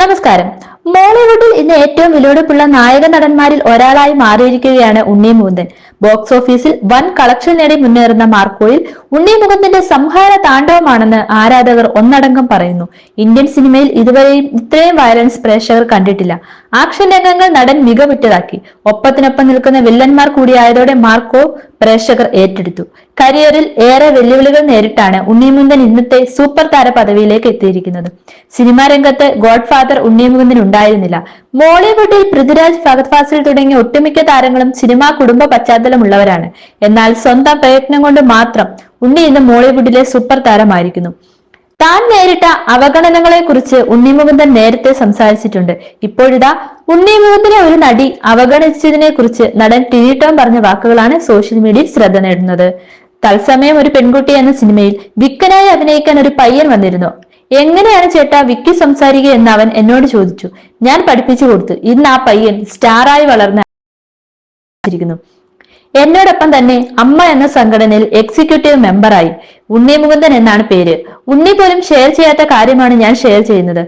നമസ്കാരം. മോളിവുഡിൽ ഇന്ന് ഏറ്റവും വിലപിടിപ്പുള്ള നായക നടന്മാരിൽ ഒരാളായി മാറിയിരിക്കുകയാണ് ഉണ്ണി മുകുന്ദൻ ബോക്സ് ഓഫീസിൽ വൻ കളക്ഷൻ നേടി മുന്നേറുന്ന മാർക്കോയിൽ ഉണ്ണി മുകുന്ദന്റെ സംഹാര താണ്ഡവമാണെന്ന് ആരാധകർ ഒന്നടങ്കം പറയുന്നു. ഇന്ത്യൻ സിനിമയിൽ ഇതുവരെയും ഇത്രയും വയലൻസ് പ്രേക്ഷകർ കണ്ടിട്ടില്ല. ആക്ഷൻ രംഗങ്ങൾ നടൻ മികവിട്ടതാക്കി ഒപ്പത്തിനൊപ്പം നിൽക്കുന്ന വില്ലന്മാർ കൂടിയായതോടെ മാർക്കോ പ്രേക്ഷകർ ഏറ്റെടുത്തു. കരിയറിൽ ഏറെ വെല്ലുവിളികൾ നേരിട്ടാണ് ഉണ്ണിമുകുന്ദൻ ഇന്നത്തെ സൂപ്പർ താര പദവിയിലേക്ക് എത്തിയിരിക്കുന്നത്. സിനിമാ രംഗത്ത് ഗോഡ് ഫാദർ ഉണ്ണിമുകുന്ദൻ ഉണ്ടായിരുന്നില്ല. മോളിവുഡിൽ പൃഥ്വിരാജ് ഫഹദ് ഫാസിൽ തുടങ്ങിയ ഒട്ടുമിക്ക താരങ്ങളും സിനിമാ കുടുംബ പശ്ചാത്തലമുള്ളവരാണ്. എന്നാൽ സ്വന്തം പ്രയത്നം കൊണ്ട് മാത്രം ഉണ്ണി ഇന്ന് മോളിവുഡിലെ സൂപ്പർ താരമായിരിക്കുന്നു. താൻ നേരിട്ട അവഗണനകളെ കുറിച്ച് ഉണ്ണിമുകുന്ദൻ നേരത്തെ സംസാരിച്ചിട്ടുണ്ട്. ഇപ്പോഴിതാ ഉണ്ണിമുകുന്ദനെ ഒരു നടി അവഗണിച്ചതിനെ കുറിച്ച് നടൻ ടിനി പറഞ്ഞ വാക്കുകളാണ് സോഷ്യൽ മീഡിയയിൽ ശ്രദ്ധ നേടുന്നത്. തത്സമയം ഒരു പെൺകുട്ടി എന്ന സിനിമയിൽ വിക്കനായി അഭിനയിക്കാൻ ഒരു പയ്യൻ വന്നിരുന്നു. എങ്ങനെയാണ് ചേട്ടാ വിക്കി സംസാരിക്കുക എന്ന് അവൻ എന്നോട് ചോദിച്ചു. ഞാൻ പഠിപ്പിച്ചു കൊടുത്തു. ഇന്ന് ആ പയ്യൻ സ്റ്റാറായി വളർന്ന എന്നോടൊപ്പം തന്നെ അമ്മ എന്ന സംഘടനയിൽ എക്സിക്യൂട്ടീവ് മെമ്പറായി ഉണ്ണി മുകുന്ദൻ എന്നാണ് പേര്. ഉണ്ണി പോലും ഷെയർ ചെയ്യാത്ത കാര്യമാണ് ഞാൻ ഷെയർ ചെയ്യുന്നത്.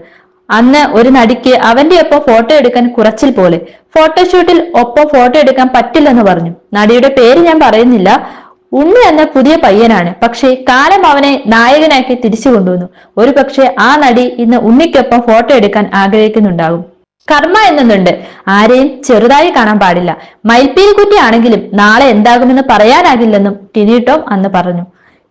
അന്ന് ഒരു നടിക്ക് അവന്റെ ഒപ്പം ഫോട്ടോ എടുക്കാൻ കുറച്ചിൽ പോലെ. ഫോട്ടോഷൂട്ടിൽ ഒപ്പം ഫോട്ടോ എടുക്കാൻ പറ്റില്ലെന്ന് പറഞ്ഞു. നടിയുടെ പേര് ഞാൻ പറയുന്നില്ല. ഉണ്ണി എന്ന പുതിയ പയ്യനാണ്. പക്ഷേ കാലം അവനെ നായകനാക്കി തിരിച്ചു കൊണ്ടുവന്നു. ഒരു ആ നടി ഇന്ന് ഉണ്ണിക്കൊപ്പം ഫോട്ടോ എടുക്കാൻ ആഗ്രഹിക്കുന്നുണ്ടാകും. കർമ്മ എന്നുണ്ട് ആരെയും ചെറുതായി കാണാൻ പാടില്ല. മയിൽപ്പീലി ആണെങ്കിലും നാളെ എന്താകുമെന്ന് പറയാനാകില്ലെന്നും ടിനിട്ടോം അന്ന് പറഞ്ഞു.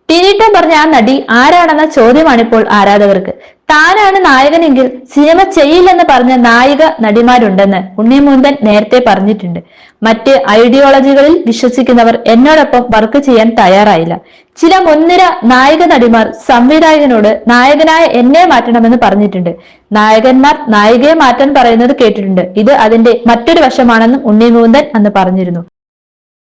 ടിനിട്ടോം പറഞ്ഞ ആ നടി ആരാണെന്ന ചോദ്യമാണിപ്പോൾ ആരാധകർക്ക്. താനാണ് നായകനെങ്കിൽ സിനിമ ചെയ്യില്ലെന്ന് പറഞ്ഞ നായിക നടിമാരുണ്ടെന്ന് ഉണ്ണിമൂന്തൻ നേരത്തെ പറഞ്ഞിട്ടുണ്ട്. മറ്റ് ഐഡിയോളജികളിൽ വിശ്വസിക്കുന്നവർ എന്നോടൊപ്പം വർക്ക് ചെയ്യാൻ തയ്യാറായില്ല. ചില മുൻനിര നായക നടിമാർ സംവിധായകനോട് നായകനായ എന്നെ മാറ്റണമെന്ന് പറഞ്ഞിട്ടുണ്ട്. നായകന്മാർ നായികയെ മാറ്റാൻ പറയുന്നത് കേട്ടിട്ടുണ്ട്. ഇത് അതിന്റെ മറ്റൊരു വശമാണെന്നും ഉണ്ണിമുകുന്ദൻ അന്ന് പറഞ്ഞിരുന്നു.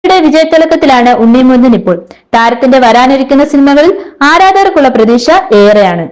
യുടെ വിജയത്തിളക്കത്തിലാണ് ഉണ്ണിമൂന്തൻ ഇപ്പോൾ. താരത്തിന്റെ വരാനിരിക്കുന്ന സിനിമകളിൽ ആരാധകർക്കുള്ള പ്രതീക്ഷ ഏറെയാണ്.